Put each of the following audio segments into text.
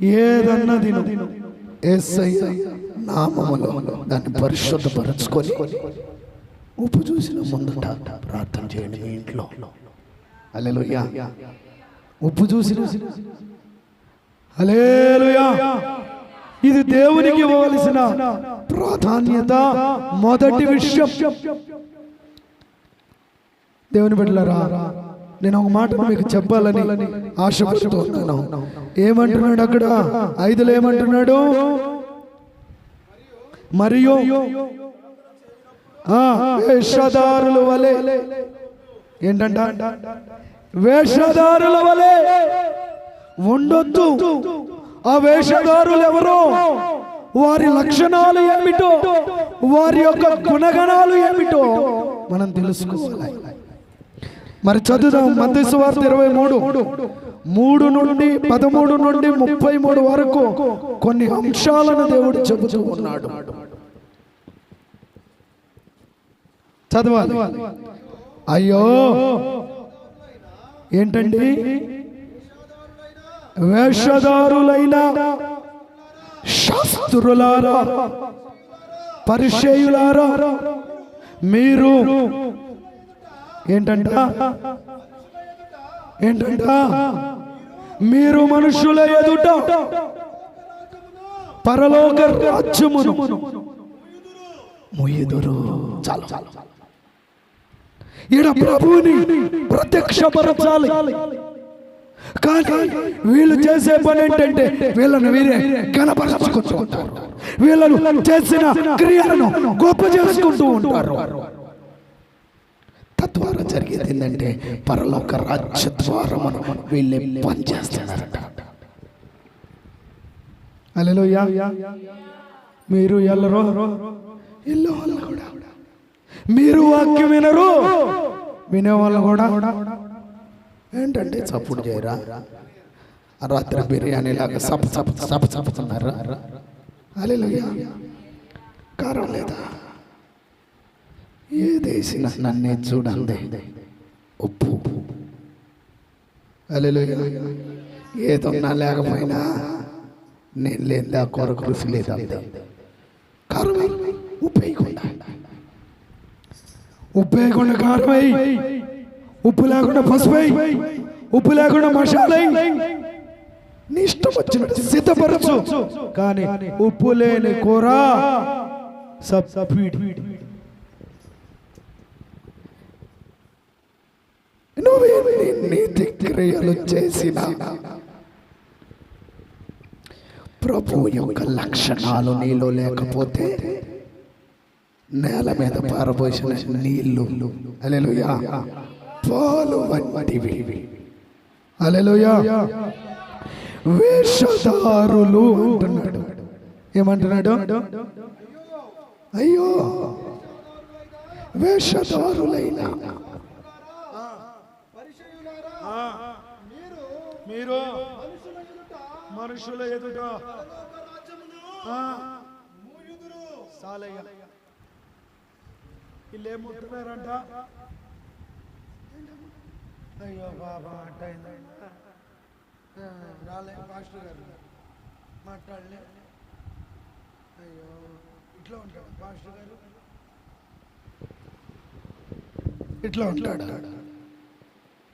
ఏదన్నా తిను ఏసై నామములో దాన్ని పరిశుద్ధపరచుకొని ఉప్పు చూసిన ముందుట ప్రార్థన చేయండి మీ ఇంట్లో. హల్లెలూయా. ఉప్పు చూసిన హల్లెలూయా. ఇది దేవునికి ఇవ్వవలసిన ప్రాధాన్యత మొదటి విషయం. దేవుని బిడ్డలారా నేను ఒక మాట మీకు చెప్పాలని ఆశపడుతున్నాను. ఏమంటున్నాడు అక్కడ? ఐదులో ఏమంటున్నాడు? మరియు వేషధారుల వలె ఏంటంట? వేషధారుల వలె ఉండొద్దు. ఆ వేషధారులు ఎవరో? వారి లక్షణాలు ఏమిటో? వారి యొక్క గుణగణాలు ఏమిటో? మనం తెలుసుకోవాలి. మరి చదువుదాం. మధ్య వార్త ఇరవై మూడు. మూడు నుండి పదమూడు నుండి ముప్పై మూడు వరకు కొన్ని అంశాలను దేవుడు చెబుతూ ఉన్నాడు. చదవాలి. అయ్యో! ఏంటండి? వేషధారులైన శాస్త్రులారా పరిచయులారా మీరు ఏంటంట? ఏంటంట? మీరు మనుషుల ఎదుట పరలోక రాజ్యమును చాలు చాలు. ఈడ ప్రభువుని ప్రత్యక్షపరచాలి. కానీ వీళ్ళు చేసే పని ఏంటంటే వీళ్ళను వీరే కనపరచుకుంటూ ఉంటారు. వీళ్ళను చేసిన క్రియలను గొప్ప చేసుకుంటూ ఉంటారు. తద్వారా జరిగేది ఏంటంటే పరలోక రాజ్య ద్వారమును వీళ్ళే పనిచేస్తున్నారట అలెలుయా మీరు ఎల్లరో ఎల్లో వాళ్ళు కూడా. మీరు వాక్యం వినరు వినేవాళ్ళు కూడా. ఏంటంటే చప్పుడు చేయరా? రాత్రి బిర్యానీ లాగా సప సప సప సపుతున్నారా అలెలుయా కారం లేదా? ఏదేసిన నన్నే చూడండి ఉప్పు అల్లెలు ఏదన్నా లేకపోయినా నేను లేదా కొరకు రుచి లేదా కారమై ఉప్పేయకుండా ఉప్పేయకుండా కారమై ఉప్పు లేకుండా పసుపై ఉప్పు లేకుండా మసాలై నీ ఇష్టం వచ్చినట్టు సిద్ధపరచు కానీ ఉప్పు లేని కూర సబ్ స్వీట్ నువ్వేమి నీతి క్రియలు చేసిన ప్రభు యొక్క లక్షణాలు నీలో లేకపోతే నేల మీద పారబోసిన నీళ్ళు. అలెలుయా పాలు వంటివి. అలెలుయా వేషధారులు అంటున్నాడు. ఏమంటున్నాడు? అయ్యో. వేషధారులైన మీరు మనుషుల ఎదుట. ఆ, సాలయ్య. వీళ్ళు అయ్యో బాబా అంట రాలే మాస్టర్ గారు. మాట్లాడలే. అయ్యో ఇట్లా ఉంటాడు మాస్టర్ గారు. ఇట్లా ఉంటాడు?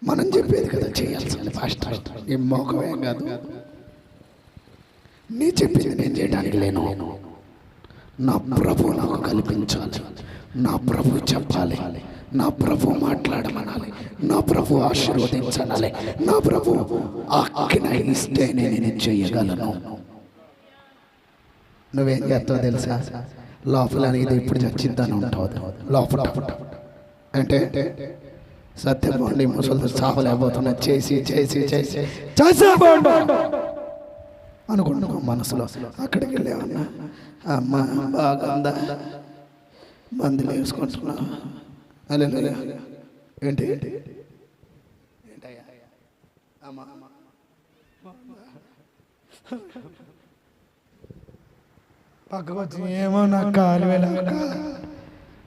మనం చెప్పేది కదా చేయాల్సింది మాస్టర్ ఏం మోకమే కాదు. నీ చెప్పింది నేను చేయడానికి లేను. నా ప్రభు నాకు కల్పించాలి. నా ప్రభు చెప్పాలి. నా ప్రభు మాట్లాడమనాలి. నా ప్రభు ఆశీర్వదించాలి నా ప్రభు ఆజ్ఞ ఇస్తేనే నేను చేయగలను. నువ్వేం చేస్తావు తెలుసా? లోపల అనేది ఇప్పుడు చచ్చిద్దాను ఉంటావు లోపల. అంటే? సత్యపోండి ముసలు చావలేకపోతున్నా చేసి చేసి చేసి. చేసేపోండి అనుకుంటున్నాం మనసులో. అక్కడికి వెళ్ళామన్నా అమ్మ బాగుందా మందులు వేసుకుంటున్నా అలే ఏంటి? ఏంటయ్యా అమ్మ. పక్కకు వచ్చి ఏమో నాకు కాలు వెళ్ళాక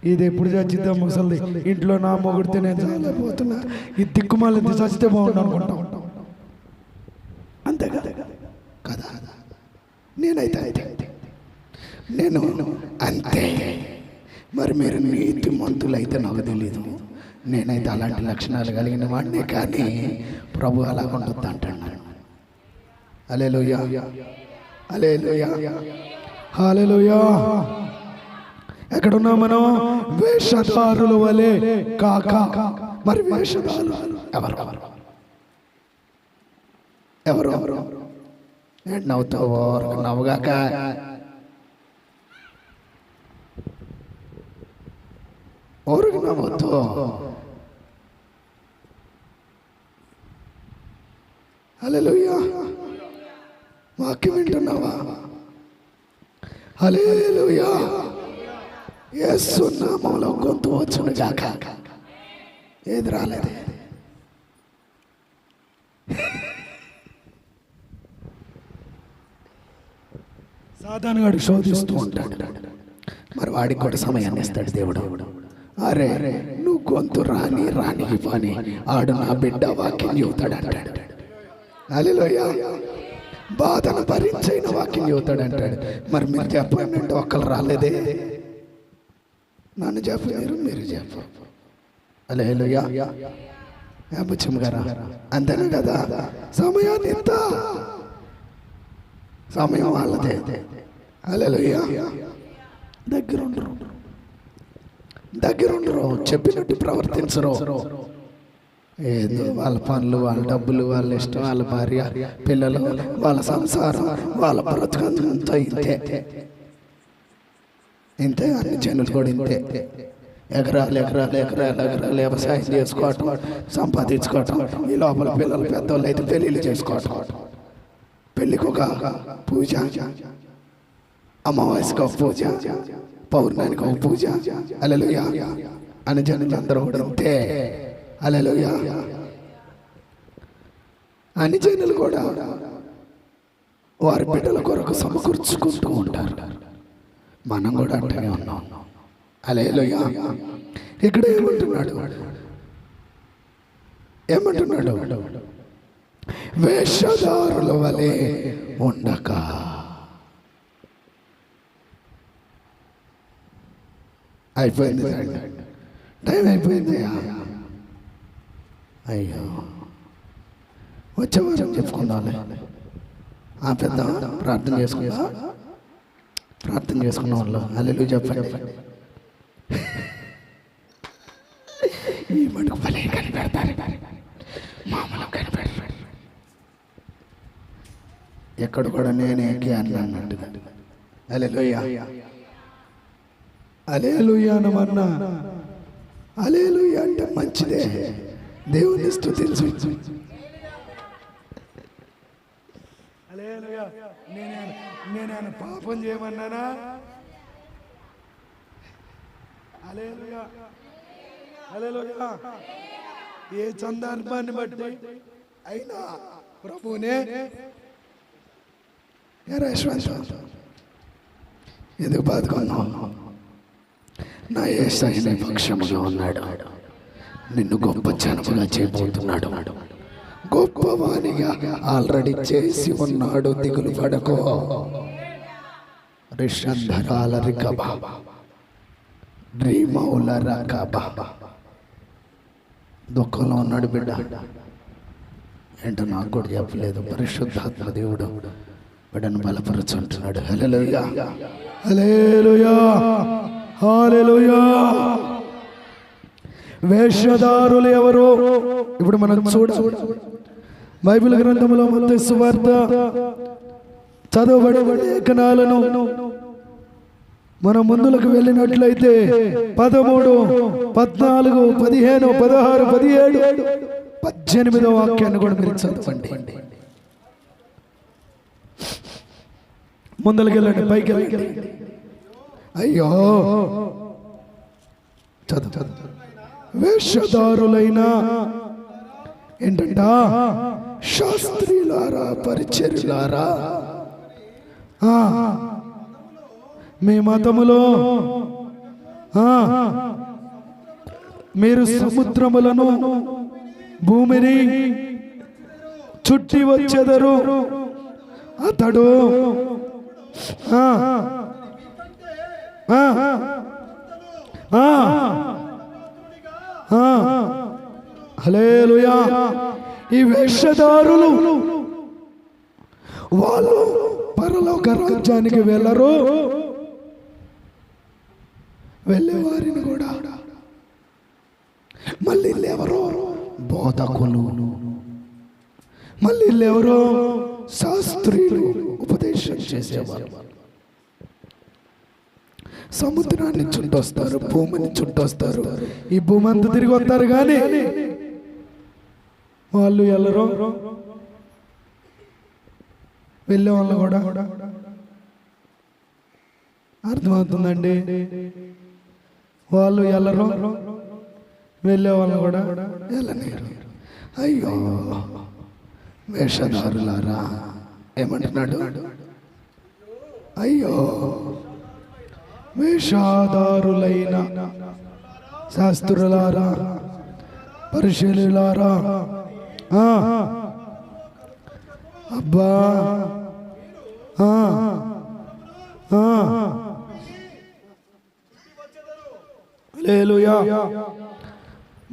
ఇది ఎప్పుడు చచ్చిద్దాం ముసలిది. ఇంట్లో నా మొగుడితే నేను చచ్చిపోతున్నా ఈ దిక్కుమాలి చచ్చితే బాగుండు అనుకుంటా. నేనైతే అయితే నేను అంతే. మరి మీరు నీతి మంతులైతే నాకు తెలీదు. నేనైతే అలాంటి లక్షణాలు కలిగిన వాడినే కానీ ప్రభు అలా ఉండొద్దు అంటున్నాను అలే లోయ అలే లోయ హాలెలూయా ఎక్కడున్నాం మనం వేషధారుల వలె కాక మరి వేషధారులు ఎవరు ఎవరు ఎవరు ఏంటి నవ్వుతావు నవ్వుగాక ఊరికి నవ్వుతూ హల్లెలూయా వాక్యం వింటున్నావా హల్లెలూయా నామములో గొంతు వచ్చును గాక. ఏది రాలేదు. సాధారణంగా శోధిస్తూ ఉంటాడు. మరి వాడికి కూడా సమయాన్ని ఇస్తాడు దేవుడు. అరే నువ్వు గొంతు రాని రానికి పని ఆడు నా బిడ్డ వాక్యం చెబుతాడు అంటాడు అలెలోయ బాధను భరించైన వాక్యం చెబుతాడు అంటాడు మరి మీరు చెప్పండి ఒక్కరు రాలేదే? నన్ను చెప్పు మీరు చెప్పు అలేలోయ. బుచ్చమ్మ గారా? అంతేనా కదా? సమయాన్ని ఇస్తా సమయం వాళ్ళదే. అలెలుయ్య దగ్గరుండరు. దగ్గరుండరు. చెప్పినట్టు ప్రవర్తించరు. ఏదో వాళ్ళ పనులు వాళ్ళ డబ్బులు వాళ్ళ ఇష్టం వాళ్ళ భార్య పిల్లలు వాళ్ళ సంసారం వాళ్ళ బ్రతుకంతా ఇంతే. ఇంతే అన్ని జనులు కూడా ఇంతే. ఎకరాలు ఎకరాలు ఎకరాలు ఎకరాలు వ్యవసాయం చేసుకోవటం సంపాదించుకోవటం ఈ లోపల పిల్లలు పెద్దవాళ్ళు అయితే పెళ్ళిళ్ళు చేసుకోవటం. పెళ్ళికి ఒక పూజ అమావాస్యకి ఒక పూజ పౌర్ణానికి ఒక పూజ అలలుయ అని జనులు అందరూ కూడా ఉంటే అలలుయ అని జనులు కూడా వారి బిడ్డల కొరకు సమకూర్చుకుంటూ ఉంటారు. మనం కూడా అంటూనే ఉన్నాం. అలేలుయ ఇక్కడ ఏమంటున్నాడు? ఏమంటున్నాడు? వేషధారుల వలె ఉండక. అయిపోయింది టైం అయిపోయింది. అయ్యో. వచ్చే వారం చెప్పుకుందాంలే. ఆ పెద్ద ప్రార్థన చేసుకుందా ప్రార్థన చేసుకున్న వాళ్ళు అల్లెలు చెప్పండి. ఈ మటుకు భలే కనిపెడతారు. మామూలు కనిపెడతారు ఎక్కడ కూడా నేనే అని అన్నట్టుగా అలెలుయ్య అలేలుయా అనమన్నా అలేలుయ్య అంటే మంచిదే. దేవుని స్థుతించు. అలేలుయా నేనే నేనేమైనా పాపం చేయమన్నానా? అలేలుయా అలేలుయా ఏ సందర్భాన్ని బట్టి అయినా ప్రభునే ఎందుకు బాధకున్నావు నా ఏ సహిన పక్షముగా ఉన్నాడు. నిన్ను గొప్ప జనముగా చేయబోతున్నాడు. గొప్పవానిగా ఆల్రెడీ చేసి ఉన్నాడు దిగులు పడకో. రిషంధరాల రికబా డ్రీమౌల రకబా. దుఃఖంలో ఉన్నాడు బిడ్డ. ఏంటో నాకు కూడా చెప్పలేదు. పరిశుద్ధాత్మ దేవుడు బిడ్డను బలపరచుంటున్నాడు. హల్లెలూయా. హల్లెలూయా. హల్లెలూయా. వేషధారులు ఎవరు? ఇప్పుడు మనం చూడ. బైబిల్ గ్రంథంలో ముందు సువార్త చదవబడి లేఖనాలను మనం ముందులకు వెళ్ళినట్లయితే పదమూడు పద్నాలుగు పదిహేను పదహారు పదిహేడు పద్దెనిమిదో వాక్యాన్ని కూడా మీరు చదవండి. ముందలకి వెళ్ళండి పైకి వెళ్ళండి. అయ్యో! చదువు. వేషధారులైన ఏంటంటే? శాస్త్రీలారా పరిచర్లారా మీ మతములో మీరు సముద్రములను భూమిని చుట్టి వచ్చెదరు. అతడు హలే ఈ వేషధారులు వాళ్ళు పరలోక రాజ్యానికి వెళ్ళరు. వెళ్ళే వారిని కూడా మళ్ళీ ఎవరో బోధకులు. మళ్ళీ ఎవరో శాస్త్రీయులు ఉపదేశం చేసేవారు. సముద్రాన్ని చుట్టొస్తారు భూమిని చుట్టొస్తారు. ఈ భూమి అంతా తిరిగి వస్తారు కానీ వాళ్ళు వెళ్ళరు వెళ్ళే వాళ్ళు కూడా. అర్థమవుతుందండి? వాళ్ళు వెళ్ళరు వెళ్ళే వాళ్ళు కూడా. వెళ్ళలేరు అయ్యో వేషధారులారా ఏమంటున్నాడు? అయ్యో వేషాదారులైన శాస్త్రులారా పరిశీలులారా అబ్బా.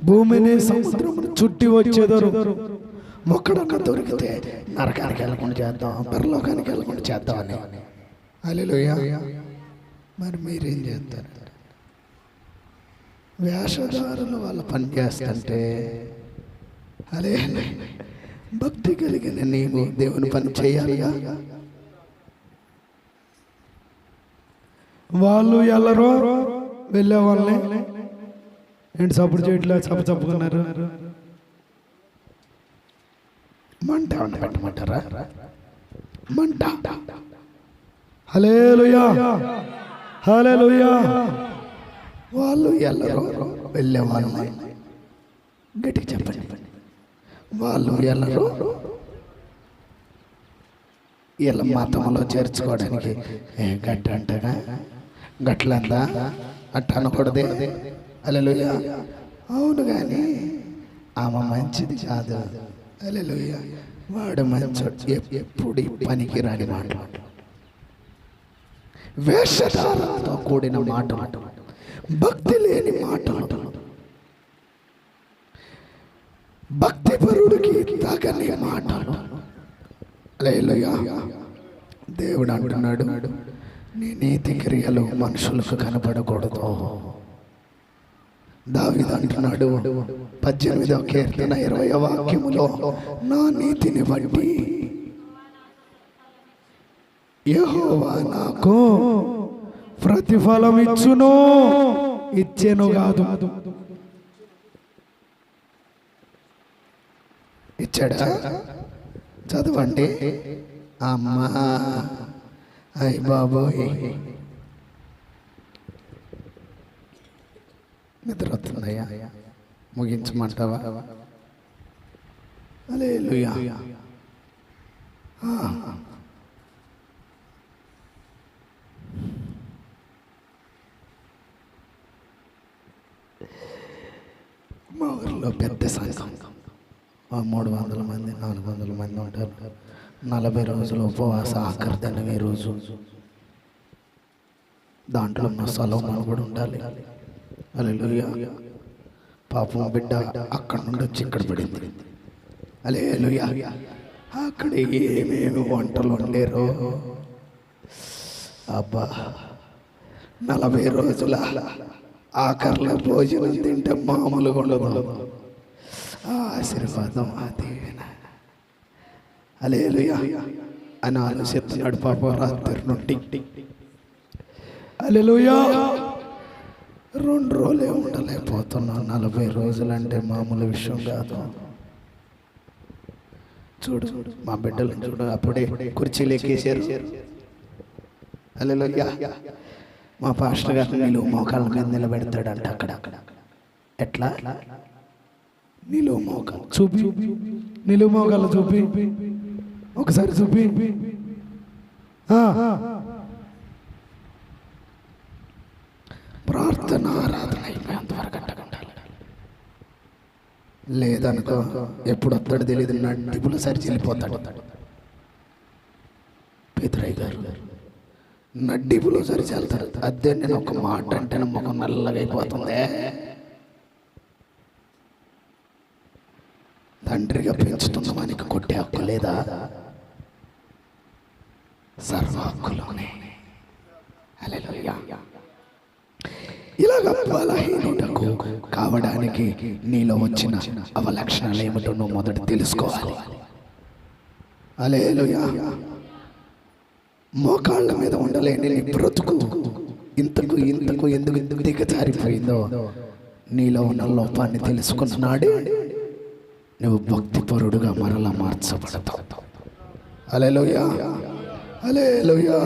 భూమిని సముద్రమును చుట్టి వచ్చేదారు. మొక్కడొక్క దొరికితే నరకానికి వెళ్ళకుండా చేద్దాం పరలోకానికి వెళ్ళకుండా చేద్దాం అని అలెలుయ్యా మరి మీరేం చేస్తారు? వేషధారులు వాళ్ళ పని చేస్తుంటే అలే. భక్తి కలిగిన నీవు దేవుని పని చేయాలిగా. వాళ్ళు ఎల్లరో వెళ్ళే వాళ్ళని ఏంటి సపోర్ట్ చేయట్లేదు చప్ప చప్పుకున్నారు. మంట పెట్టమంటారా? మంట. హలేలుయా హలేలుయా వాళ్ళు ఎల్లరో వెళ్ళే వాళ్ళు గట్టిగా చెప్పండి. వాళ్ళు ఎల్లరో వీళ్ళ మతంలో చేర్చుకోవడానికి ఏ గట్ట అంటగా గట్లందా? అట్ట అనకూడదే. అలెలుయ అవును కానీ ఆమె మంచిది కాదు. అలెలుయ వాడు మంచి ఎప్పుడు పనికి రాని మాట వేషధారంతో కూడిన మాట భక్తి లేని మాటలు భక్తి పరుడికి తగని మాటలు హల్లెలూయా. దేవుడు అంటున్నాడు నీ నీతి క్రియలు మనుషులకు కనపడకూడదు దావిద అంటున్నాడు పద్దెనిమిదవ కీర్తన ఇరవై వాక్యములో నా నీతిని బట్టి యెహోవా నాకు ప్రతిఫలం ఇచ్చును ఇచ్చేను కాదు. ఇచ్చాడా చదవండి అమ్మా. అయ్య బాబోయ్. నిద్ర వస్తుందయ్యా ముగించమంటావా హల్లెలూయా. మా ఊర్లో పెద్ద సంఘం. మూడు వందల మంది నాలుగు వందల మంది ఉంటారు. నలభై రోజులు ఉపవాస ఆఖరిదనమే రోజు. దాంట్లో మా సలోమాలు కూడా ఉండాలి. అలెలుయ పాపం బిడ్డ అక్కడ నుండి వచ్చి ఇక్కడ పడింది. అలేలుయ అక్కడ ఏమేమి వంటలు వండారో. అబ్బా నలభై రోజుల ఆఖరిలో భోజనం తింటే మామూలుగా ఉండదు. ఆ ఆశీర్వాదం ఆ దీవెన అలేలుయా అని ఆలోచిస్తున్నాడు పాప రాత్రి నుండి హల్లెలూయా రెండు రోజులే ఉండలేకపోతున్నాం నలభై రోజులు అంటే మామూలు విషయం కాదు చూడు మా బిడ్డలు చూడు అప్పుడే కుర్చీలు ఎక్కేసారు అల్లెలుయ్యా మా పాస్టర్ గారు నిలువు మోకాళ్ళ మీద నిలబెడతాడంట అక్కడ ఎట్లా నిలువు మోకాలు చూపి. నిలువు మోకాలు చూపి. ఒకసారి చూపి. ప్రార్థన ఆరాధన అయిపోయేంత వరకు అట్టగా ఉండాలి లేదనుకో ఎప్పుడు వస్తాడు తెలియదు నడిపులు సరి చెల్లిపోతాడు పేదరయ్య గారు నడ్డిపులో సరిచేళ్తారు అదే నేను ఒక మాట అంటే ముఖం నల్లగా అయిపోతుంది. తండ్రిగా పెంచుతున్న మనకి కొట్టే హక్కు లేదా? సర్వ హక్కులోనే. ఇలాగ బలహీనుడకు కావడానికి నీలో వచ్చిన అవలక్షణాలు ఏమిటో నువ్వు మొదట తెలుసుకోవాలి. అలేలుయా మోకాళ్ళ మీద ఉండలేని నీ బ్రతుకు ఇంతకు ఇంతకు ఎందుకు ఎందుకు దిగజారిపోయిందో నీలో ఉన్న లోపాన్ని తెలుసుకున్నాడే నువ్వు భక్తిపరుడుగా మరలా మార్చబడతావు. అలే అలేలుయా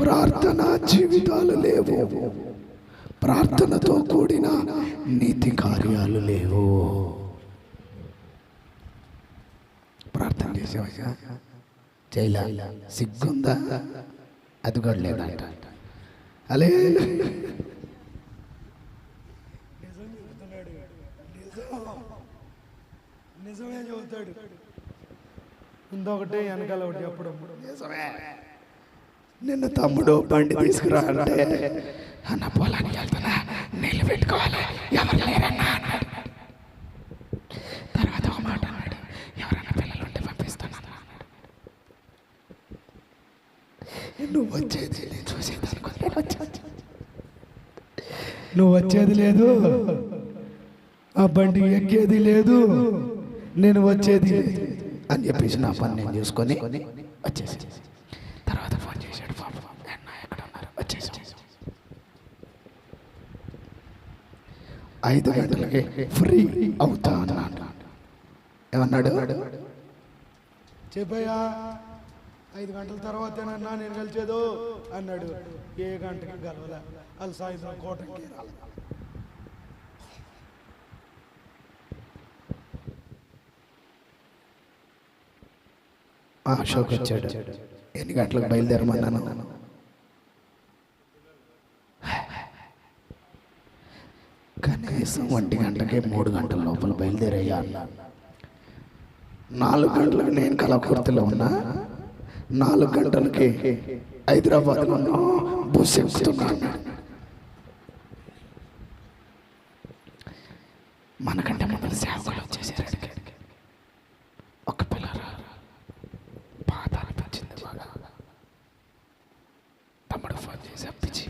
ప్రార్థన జీవితాలు లేవు. ప్రార్థనతో కూడిన నీతి కార్యాలు లేవు. ప్రార్థన చేసేవయ్యా చేయలే సిగ్గుందా? అది కూడా లేదంట. అలే నిజమే చెబుతాడు. ఇంకొకటి వెనకాల ఒకటి చెప్పడం. నిన్ను తమ్ముడు బండి తీసుకురా అంటే అన్న పొలానికి వెళ్తున్నా నీళ్ళు పెట్టుకోవాలి. ఎవరు లేరన్నా అన్నాడు. తర్వాత ఒక మాట అన్నాడు. ఎవరైనా పిల్లలు ఉంటే పంపిస్తాను నువ్వు వచ్చేది నేను చూసేది అనుకుంటే వచ్చేది నువ్వు వచ్చేది లేదు. ఆ బండి ఎక్కేది లేదు. నేను వచ్చేది అని చెప్పేసి నా పని నేను చూసుకొని వచ్చేసి. తర్వాత ఫోన్ చేశాడు పాప. ఎక్కడ ఉన్నారు? వచ్చేసి. ఐదు గంటలకి ఫ్రీ అవుతా అన్నాడు. ఏమన్నాడు? చెప్పయ్యా ఐదు గంటల తర్వాతేనన్నా నేను కలిసేదు అన్నాడు. ఏ గంటకి గలవలే వాళ్ళు సాయంత్రం కోటకి అశోక్ వచ్చాడు. ఎన్ని గంటలకు బయలుదేరమన్నాను? కనీసం ఒంటి గంటకే మూడు గంటల లోపల బయలుదేరయ్యా అన్నాను నాలుగు గంటలకు నేను కలకుర్తిలో ఉన్నా. నాలుగు గంటలకి హైదరాబాద్ ఉన్నా బస్సు ఎక్కుతున్నా మనకంటే మన సేవకులు వచ్చేసారు అడిగాడు ఒక పిల్లరా బాధ అనిపించింది బాగా తమ్ముడు ఫోన్ చేసి అప్పించి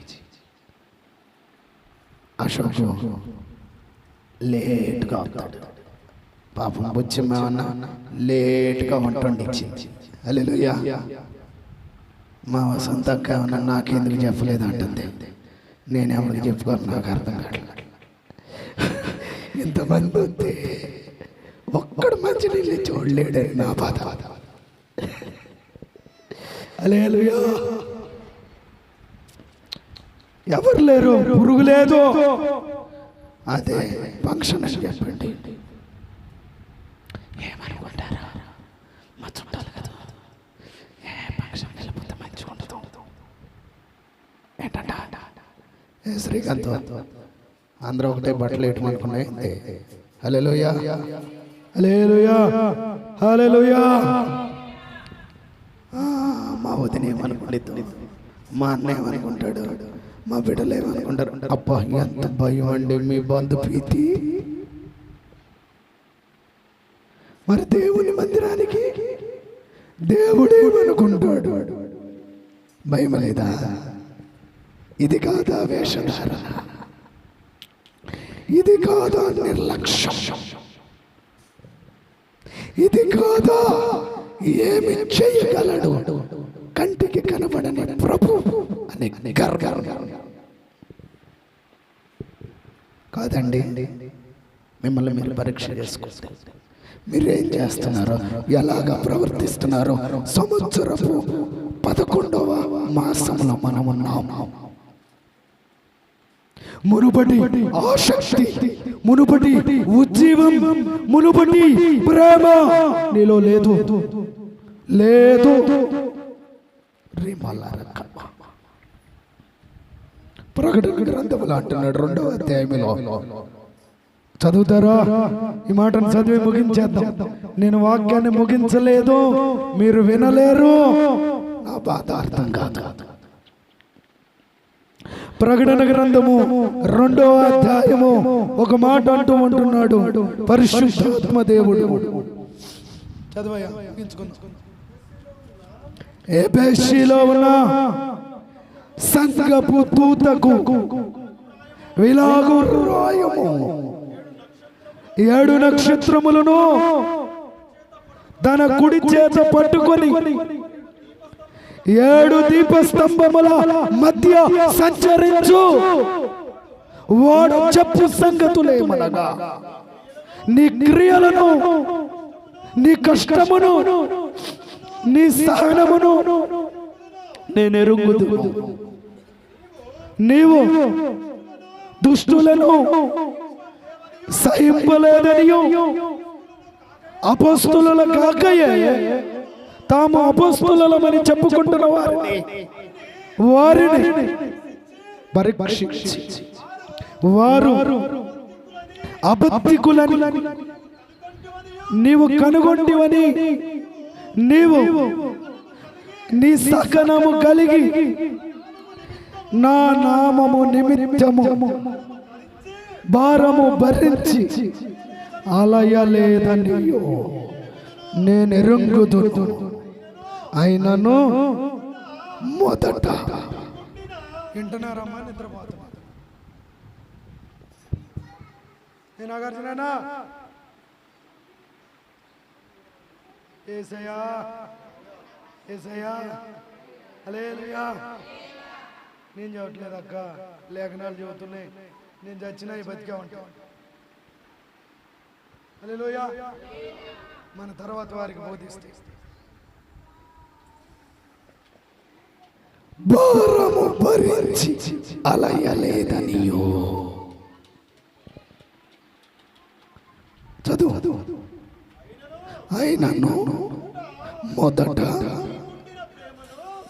అశోక్ లేట్గా అవుతాడు పాపం బుచ్చమ్మేమన్నా లేట్గా వంట వండించింది అల్లెలుయ్యా మా వసంత అక్క ఏమన్నా నాకెందుకు చెప్పలేదు అంటుంది. నేనేమని చెప్పుకోను నాకు అర్థం కావట్లేదు. ఇంతమంది వస్తే ఒక్కడు మంచి నీళ్ళు చూడలేడని నా బాధ. అలేలుయా ఎవరు లేరు? పురుగు లేదు. అదే ఫంక్షన్ అని చెప్పండి. ఏమనుకుంటారా? మా చుట్టాలు కదా. ఏ ఫంక్షన్ వెళ్ళిపోతే మంచిగా ఉండదు. ఏంటంట? ఏ శ్రీకాంత్? అందరూ ఒకటే బట్టలు అలేలుయా హల్లెలూయా. మా వదిన ఏమనుకుంటుంది? మా అన్న ఏమనుకుంటాడు? మా బిడ్డలు ఏమనుకుంటారు? అబ్బా ఎంత భయం అండి మీ బంధు ప్రీతి మరి దేవుని మందిరానికి దేవుడేమనుకుంటాడు భయం లేదా? ఇది కాదా వేషధార ఇది కాదా నిర్లక్ష్యం? ఇది కాదా ఏమి చేయగలడు? కంటికి కనబడని ప్రభు అనే కాదండి మిమ్మల్ని మీరు పరీక్ష చేసుకోండి. మీరేం చేస్తున్నారో? ఎలాగా ప్రవర్తిస్తున్నారో? సంవత్సరపు పదకొండవ మాసంలో మనం ఉన్నాము మునుపటి ఆసక్తి మునుపటి ఉజ్జీవం మునుపటి ప్రేమ. నీలో లేదు. లేదు. ప్రకటన గ్రంథములు అంటున్నాడు రెండవ అధ్యాయంలో చదువుతారా? ఈ మాటను చదివి ముగించేద్దాం. నేను వాక్యాన్ని ముగించలేదు మీరు వినలేరు. నా బాధ అర్థం కాదు. ప్రకటన గ్రంథము రెండో అధ్యాయము ఒక మాట అంటూ ఉంటున్నాడు పరిశుద్ధాత్మ దేవుడు. చదవయ్యా ఎబెషిలో ఉన్న సంతకపు తూతకు విలాగు రాయము ఏడు నక్షత్రములను తన కుడి చేత పట్టుకొని ఏడు దీపస్తంభముల మధ్య సంచరించు. వాడు చెప్పు సంగతులేమనగా నీ క్రియలను నీ కష్టమును నీ సహనమును నేను ఎరుగుదు నీవు దుష్టులను సహింపలేదని అపస్తుల కాకయే తాము అపస్తులమని చెప్పుకుంటున్న వారిని వారిని పరీక్షించి. వారు అబద్ధికులని నీవు కనుగొంటివని నీవు నీ సకనము కలిగి నా నామము నిమిత్తము భారము భరించి అలయలేదని నేను ఎరుంగుదు అయినను మొదట వింటున్నారమ్మా నిద్రపోతున్నా నేను నాగార్జునా ఏసయా ఏసయా అలేలుయా నేను చెప్పట్లేదు అక్క లేఖనాలు చెబుతున్నాయి నేను చచ్చినా ఈ బతికే ఉంటా. అలేలుయా మన తర్వాత వారికి బోధిస్తే భారము భరించి అలయలేదనియో. చదువు. అయినను మొదట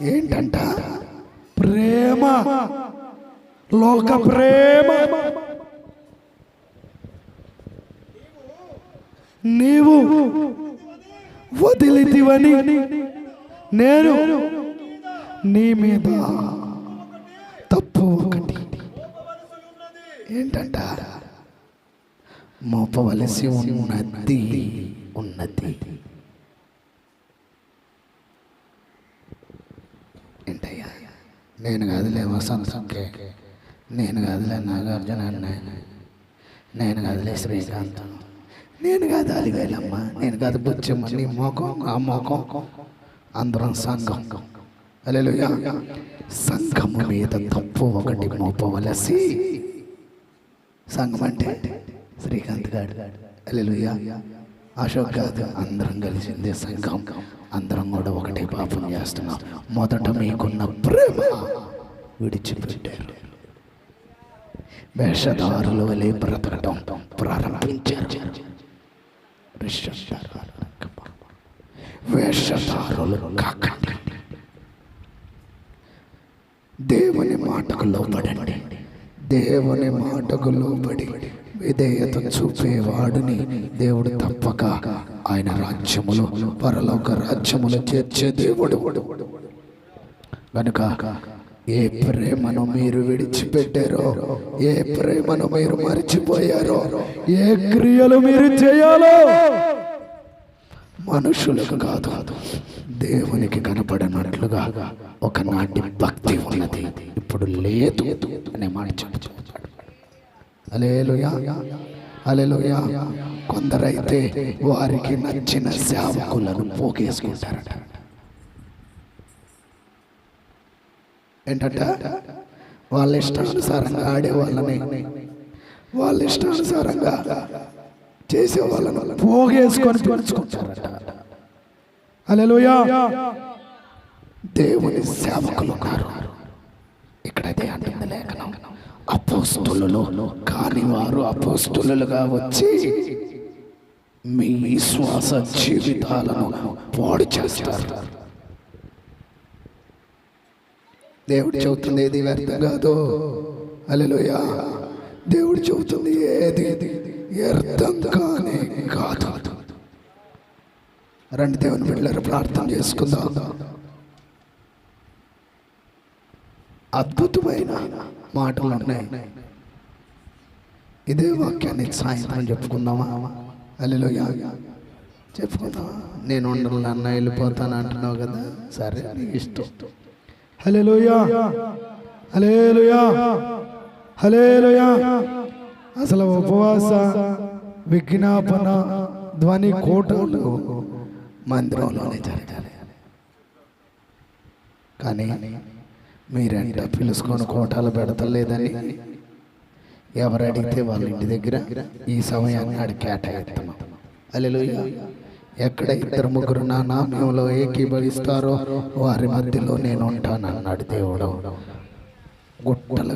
ఏంటంట? ప్రేమ. లోక ప్రేమ. నీవు వదిలితివని నేను నీ మీద తప్పు ఒకటి. ఏంటంట? మోపవలసి ఉన్నది ఉన్నది ఏంటయ్యా నేను కాదులే వసంతంకే. నేను కాదులే నాగార్జున నేను కాదులే శ్రీకాంత్. నేను కాదు అలివేలమ్మ. నేను కాదు బుచ్చమ్మ నీ మోకం ఆ మోకం అందరం సంఘం. అలెలుయా. సంఘము మీద తప్పు ఒకటి మోపవలసి సంఘం అంటే శ్రీకాంత్ గారు. అలెలుయా. అశోక్ కాదు అందరం కలిసిందే సంఘం. అందరం కూడా ఒకటే పాపం చేస్తున్నాం. మొదట మీకున్న ప్రేమ విడిచిపెట్టారు. వేషధారుల వలె బ్రతకటం ప్రారంభించారు. వేషధారులు కాకండి. దేవుని మాటకు లోబడండి. దేవుని మాటకు లోబడి. విధేయత చూపేవాడిని దేవుడు తప్పక ఆయన రాజ్యములు పరలోక రాజ్యములు చేర్చే దేవుడు. కనుక ఏ ప్రేమను మీరు విడిచిపెట్టారో ఏ ప్రేమను మీరు మరిచిపోయారో ఏ క్రియలు మీరు చేయాలో మనుషులకు కాదు దేవునికి కనపడనట్లుగా ఒకనాటి భక్తి ఉన్నది. ఇప్పుడు లేదు అనే మాట చెప్తాడు అలేలుయా అలేలుయా కొందరైతే వారికి నచ్చిన సేవకులను పోగేసుకుంటారట. ఏంటంట? వాళ్ళ ఇష్టానుసారంగా ఆడే వాళ్ళని వాళ్ళ ఇష్టానుసారంగా చేసే వాళ్ళని పోగేసుకొని పెంచుకుంటారట హల్లెలూయా. దేవుని సేవకులు ఉన్నారు. ఇక్కడైతే అంటుంది లేఖనం. అపోస్తులను కాని వారు అపోస్తులుగా వచ్చి మీ విశ్వాస జీవితాలను పాడు చేస్తారు. దేవుడు చెబుతుంది ఏది వ్యర్థం కాదు అలెలుయా దేవుడు చెబుతుంది ఏది వ్యర్థం కానీ కాదు. రండి దేవుని బిడ్డలారు ప్రార్థన చేసుకుందాం. అద్భుతమైన మాటలు ఉన్నాయి. ఇదే వాక్యాన్ని సాయంత్రం చెప్పుకుందామా? అల్లిలో చెప్పుకుందామా? నేను ఉండను అన్న వెళ్ళిపోతాను అంటున్నావు కదా? సరే నీకు ఇష్టం. హలేలుయా హలేలుయా హలేలుయా అసలు ఉపవాస విజ్ఞాపన ధ్వని కోటలు మందిరంలోనే జరగాలి. కానీ మీరంట పిలుచుకొని కోటాలు పెడతలేదని. ఎవరు అడిగితే వాళ్ళ ఇంటి దగ్గర ఈ సమయాన్ని ఆడ కేటాయిస్తున్నాం అల్లెలు ఎక్కడ ఇద్దరు ముగ్గురు నా నామ్యంలో ఏకీభవిస్తారో వారి మధ్యలో నేను ఉంటానన్నాడు దేవుడు. గుట్టలు